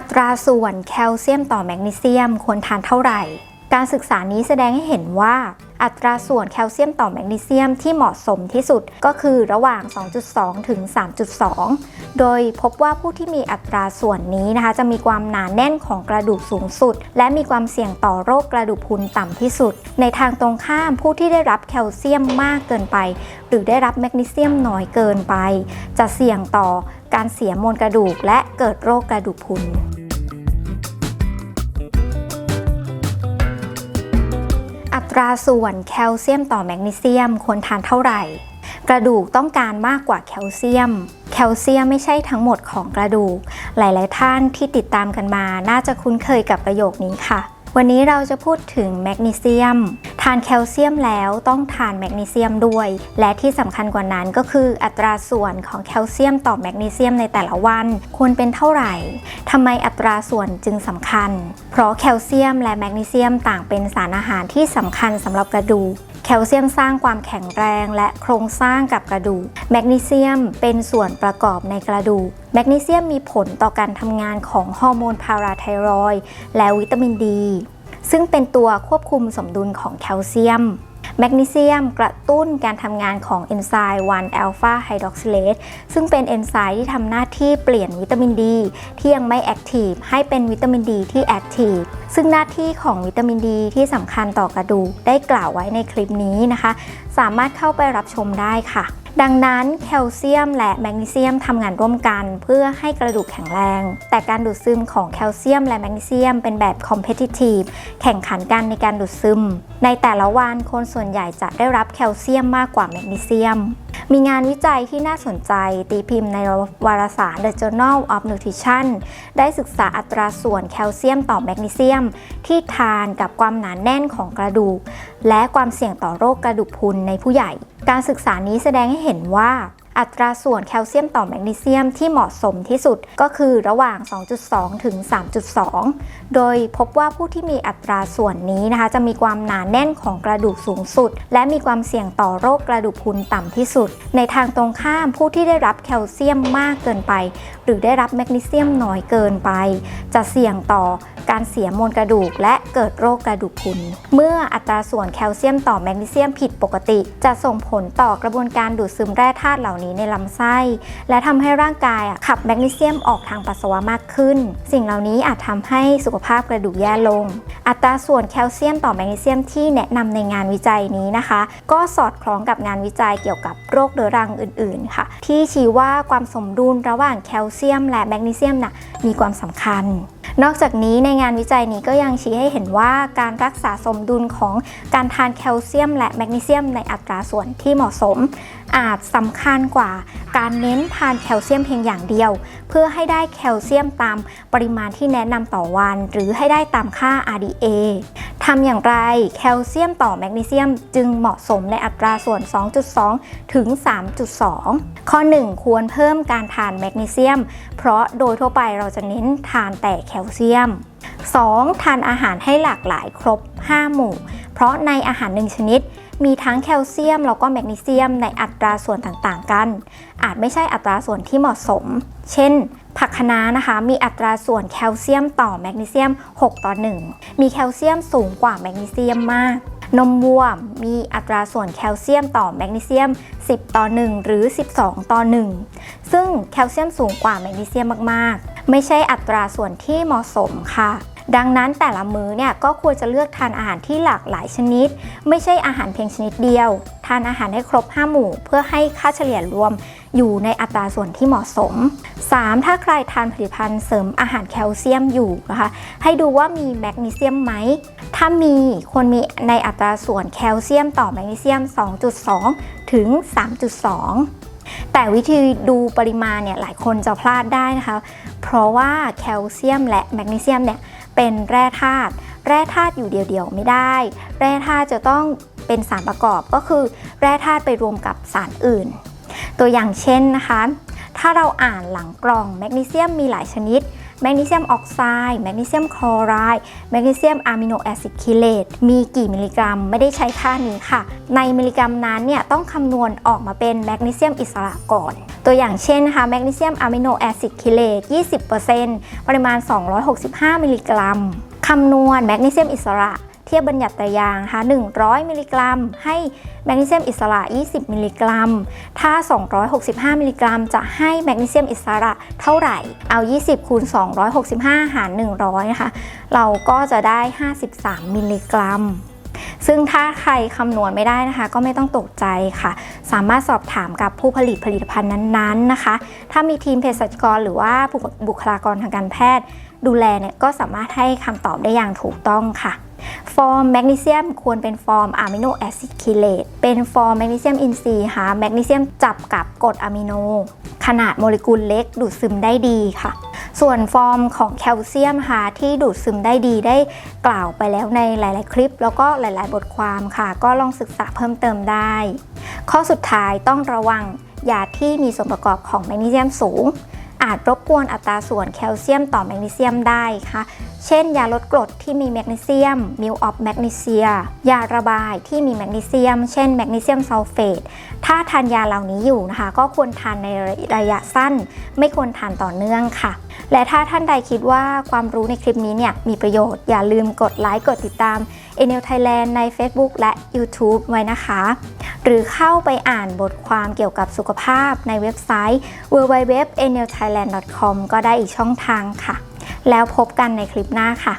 อัตราส่วนแคลเซียมต่อแมกนีเซียมควรทานเท่าไหร่ การศึกษานี้แสดงให้เห็นว่า อัตราส่วนแคลเซียมต่อแมกนีเซียมที่เหมาะสมที่สุดก็คือระหว่าง 2.2 ถึง 3.2 โดยพบว่าผู้ที่มีอัตราส่วนนี้นะคะ จะมีความหนาแน่นของกระดูกสูงสุด และมีความเสี่ยงต่อโรคกระดูกพรุนต่ำที่สุด ในทางตรงข้ามผู้ที่ได้รับแคลเซียมมากเกินไป หรือได้รับแมกนีเซียมน้อยเกินไป จะเสี่ยงต่อการเสียมวลกระดูกและเกิดโรคกระดูกพรุน ราส่วนแคลเซียมต่อแมกนีเซียมควรทานเท่าไหร่ กระดูกต้องการมากกว่าแคลเซียม แคลเซียมไม่ใช่ทั้งหมดของกระดูก หลาย ๆ ท่านที่ติดตามกันมา น่าจะคุ้นเคยกับประโยคนี้ค่ะ วันนี้เราจะพูดถึงแมกนีเซียม ทานแคลเซียมแล้วต้องทานแมกนีเซียมด้วย และที่สำคัญกว่านั้นก็คืออัตราส่วนของแคลเซียมต่อแมกนีเซียมในแต่ละวันควรเป็นเท่าไหร่ทำไมอัตราส่วนจึงสำคัญ เพราะแคลเซียมและแมกนีเซียมต่างเป็นสารอาหารที่สำคัญสำหรับกระดูก แคลเซียมสร้างความแข็งแรงและโครงสร้างกับกระดูก แมกนีเซียมเป็นส่วนประกอบในกระดูก แมกนีเซียมมีผลต่อการทำงานของฮอร์โมนพาราไทรอยและวิตามินดี ซึ่งเป็นตัวควบคุมสมดุลของแคลเซียม แมกนีเซียมกระตุ้นการทำงานของเอนไซม์1อัลฟาไฮดรอกซิเลสซึ่งเป็นเอนไซม์ที่ทำหน้าที่เปลี่ยนวิตามินดี ที่ยังไม่แอคทีฟให้เป็นวิตามินดีที่แอคทีฟซึ่งหน้าที่ของวิตามินดีที่สำคัญต่อกระดูกได้กล่าวไว้ในคลิปนี้นะคะ สามารถเข้าไปรับชมได้ค่ะ ดังนั้นแคลเซียมและแมกนีเซียมทำงานร่วมกันเพื่อให้กระดูกแข็งแรง แต่การดูดซึมของแคลเซียมและแมกนีเซียมเป็นแบบ competitive แข่งขันกันในการดูดซึม ในแต่ละวันคนส่วนใหญ่จะได้รับแคลเซียมมากกว่าแมกนีเซียม มีงานวิจัยที่น่าสนใจตีพิมพ์ในวารสาร The Journal of Nutrition ได้ศึกษาอัตราส่วนแคลเซียมต่อแมกนีเซียม ที่ทานกับความหนานแน่นของกระดูก และความเสี่ยงต่อโรคกระดูกพรุนในผู้ใหญ่ การศึกษานี้แสดงให้เห็นว่า อัตราส่วนแคลเซียมต่อแมกนีเซียมที่เหมาะสมที่สุดก็คือระหว่าง 2.2 ถึง 3.2 โดยพบว่าผู้ที่มีอัตราส่วนนี้นะคะ จะมีความหนาแน่นของกระดูกสูงสุด และมีความเสี่ยงต่อโรคกระดูกพรุนต่ำที่สุด ในทางตรงข้ามผู้ที่ได้รับแคลเซียมมากเกินไป หรือได้รับแมกนีเซียมน้อยเกินไป จะเสี่ยงต่อการเสียมวลกระดูกและเกิดโรคกระดูกพรุน เมื่ออัตราส่วนแคลเซียมต่อแมกนีเซียมผิดปกติ จะส่งผลต่อกระบวนการดูดซึมแร่ธาตุเหล่านี้ในลำไส้ และทำให้ร่างกายขับแมกนีเซียมออกทางปัสสาวะมากขึ้น สิ่งเหล่านี้อาจทำให้สุขภาพกระดูกแย่ลง อัตราส่วนแคลเซียมต่อแมกนีเซียมที่แนะนำในงานวิจัยนี้นะคะ ก็สอดคล้องกับงานวิจัยเกี่ยวกับโรคเรื้อรังอื่นๆค่ะ ที่ชี้ว่าความสมดุลระหว่างแคลเซียม และแมกนีเซียมน่ะมีความสำคัญ นอกจากนี้ในงานวิจัยนี้ก็ยังชี้ให้เห็นว่าการรักษาสมดุลของการทานแคลเซียม และแมกนีเซียมในอัตราส่วนที่เหมาะสม อาจสำคัญกว่าการเน้นทานแคลเซียมเพียงอย่างเดียว เพื่อให้ได้แคลเซียมตามปริมาณที่แนะนำต่อวัน หรือให้ได้ตามค่า RDA ทำอย่างไรแคลเซียมต่อแมกนีเซียมจึงเหมาะสมในอัตราส่วน 2.2 ถึง 3.2 ข้อ 1 ควรเพิ่มการทานแมกนีเซียม เพราะโดยทั่วไปเราจะเน้นทานแต่แคลเซียม 2. ทานอาหารให้หลากหลายครบ 5 หมู่ เพราะในอาหารหนึ่งชนิด มีทั้งแคลเซียมแล้วก็แมกนีเซียมในอัตราส่วนต่างๆกัน อาจไม่ใช่อัตราส่วนที่เหมาะสม เช่น ผักคะน้านะคะ มีอัตราส่วนแคลเซียมต่อแมกนีเซียม 6 ต่อ 1 มีแคลเซียมสูงกว่าแมกนีเซียมมากนมวัวมีอัตราส่วนแคลเซียมต่อแมกนีเซียม 10 ต่อ 1 หรือ 12 ต่อ 1 ซึ่งแคลเซียมสูงกว่าแมกนีเซียมมากๆ ไม่ใช่อัตราส่วนที่เหมาะสมค่ะ ดังนั้นแต่ละมื้อเนี่ยก็ควรจะเลือกทานอาหารที่หลากหลายชนิด ไม่ใช่อาหารเพียงชนิดเดียว ทานอาหารให้ครบ 5 หมู่ เพื่อให้ค่าเฉลี่ยรวมอยู่ในอัตราส่วนที่เหมาะสม 3. ถ้าใครทานผลิตภัณฑ์เสริมอาหารแคลเซียมอยู่นะคะให้ดูว่ามีแมกนีเซียมไหม ถ้ามีควรมีในอัตราส่วนแคลเซียมต่อแมกนีเซียม 2.2 ถึง 3.2 แต่วิธีดูปริมาณเนี่ยหลายคนจะพลาดได้นะคะ เพราะว่าแคลเซียมและแมกนีเซียมเนี่ยเป็นแร่ธาตุแร่ธาตุอยู่เดียวๆไม่ได้ แร่ธาตุจะต้องเป็นสารประกอบก็คือ แร่ธาตุไปรวมกับสารอื่น ตัวอย่างเช่นนะคะ ถ้าเราอ่านหลังกล่องแมกนีเซียมมีหลายชนิด แมกนีเซียมออกไซด์แมกนีเซียมคลอไรด์แมกนีเซียมอะมิโนแอซิดคิเลตมีกี่มิลลิกรัม ไม่ได้ใช้ค่านี้ค่ะ ในมิลลิกรัมนั้นเนี่ยต้องคำนวณออกมาเป็นแมกนีเซียมอิสระก่อน ตัวอย่างเช่นนะคะแมกนีเซียมอะมิโนแอซิดคิเลต20%ปริมาณ 265 มิลลิกรัมคำนวณแมกนีเซียมอิสระ เทียบบัญญัติตรยางนะคะ100 มิลลิกรัม ให้แมกนีเซียมอิสระ 20 มิลลิกรัม ถ้า 265 มิลลิกรัม จะให้แมกนีเซียมอิสระเท่าไหร่ เอา 20คูณ265 หาร 100 นะคะ เราก็จะได้ 53 มิลลิกรัมซึ่งถ้าใครคำนวณไม่ได้นะคะ ก็ไม่ต้องตกใจค่ะ สามารถสอบถามกับผู้ผลิตผลิตภัณฑ์นั้นๆนะคะ ถ้ามีทีมเภสัชกรหรือว่าบุคลากรทางการแพทย์ ดูแลเนี่ยก็สามารถให้คำตอบได้อย่างถูกต้องค่ะ ฟอร์มแมกนีเซียมควรเป็นฟอร์มอะมิโนแอซิดคิเลตเป็นฟอร์มแมกนีเซียมอินทรีย์ค่ะแมกนีเซียมจับกับกรดอะมิโน ขนาดโมเลกุลเล็กดูดซึมได้ดีค่ะ ส่วนฟอร์มของแคลเซียมค่ะที่ดูดซึมได้ดีได้กล่าวไปแล้วในหลาย ๆ คลิป แล้วก็หลาย ๆ บทความค่ะ ก็ลองศึกษาเพิ่มเติมได้ ข้อสุดท้ายต้องระวังยาที่มีส่วนประกอบของแมกนีเซียมสูง อาจรบกวนอัตราส่วนแคลเซียมต่อแมกนีเซียมได้ค่ะ เช่น ยาลดกรดที่มีแมกนีเซียมมิลออฟแมกนีเซีย ยาระบายที่มีแมกนีเซียม เช่นแมกนีเซียมซัลเฟต ถ้าทานยาเหล่านี้อยู่นะคะ ก็ควรทานในระยะสั้น ไม่ควรทานต่อเนื่องค่ะ และถ้าท่านใดคิดว่าความรู้ในคลิปนี้เนี่ยมีประโยชน์ อย่าลืมกดไลค์ กดติดตาม e n e l Thailand ใน Facebook และ YouTube ไว้นะคะ หรือเข้าไปอ่านบทความเกี่ยวกับสุขภาพในเว็บไซต์ www.enelthailand.com ก็ได้อีกช่องทางค่ะ แล้วพบกันในคลิปหน้าค่ะ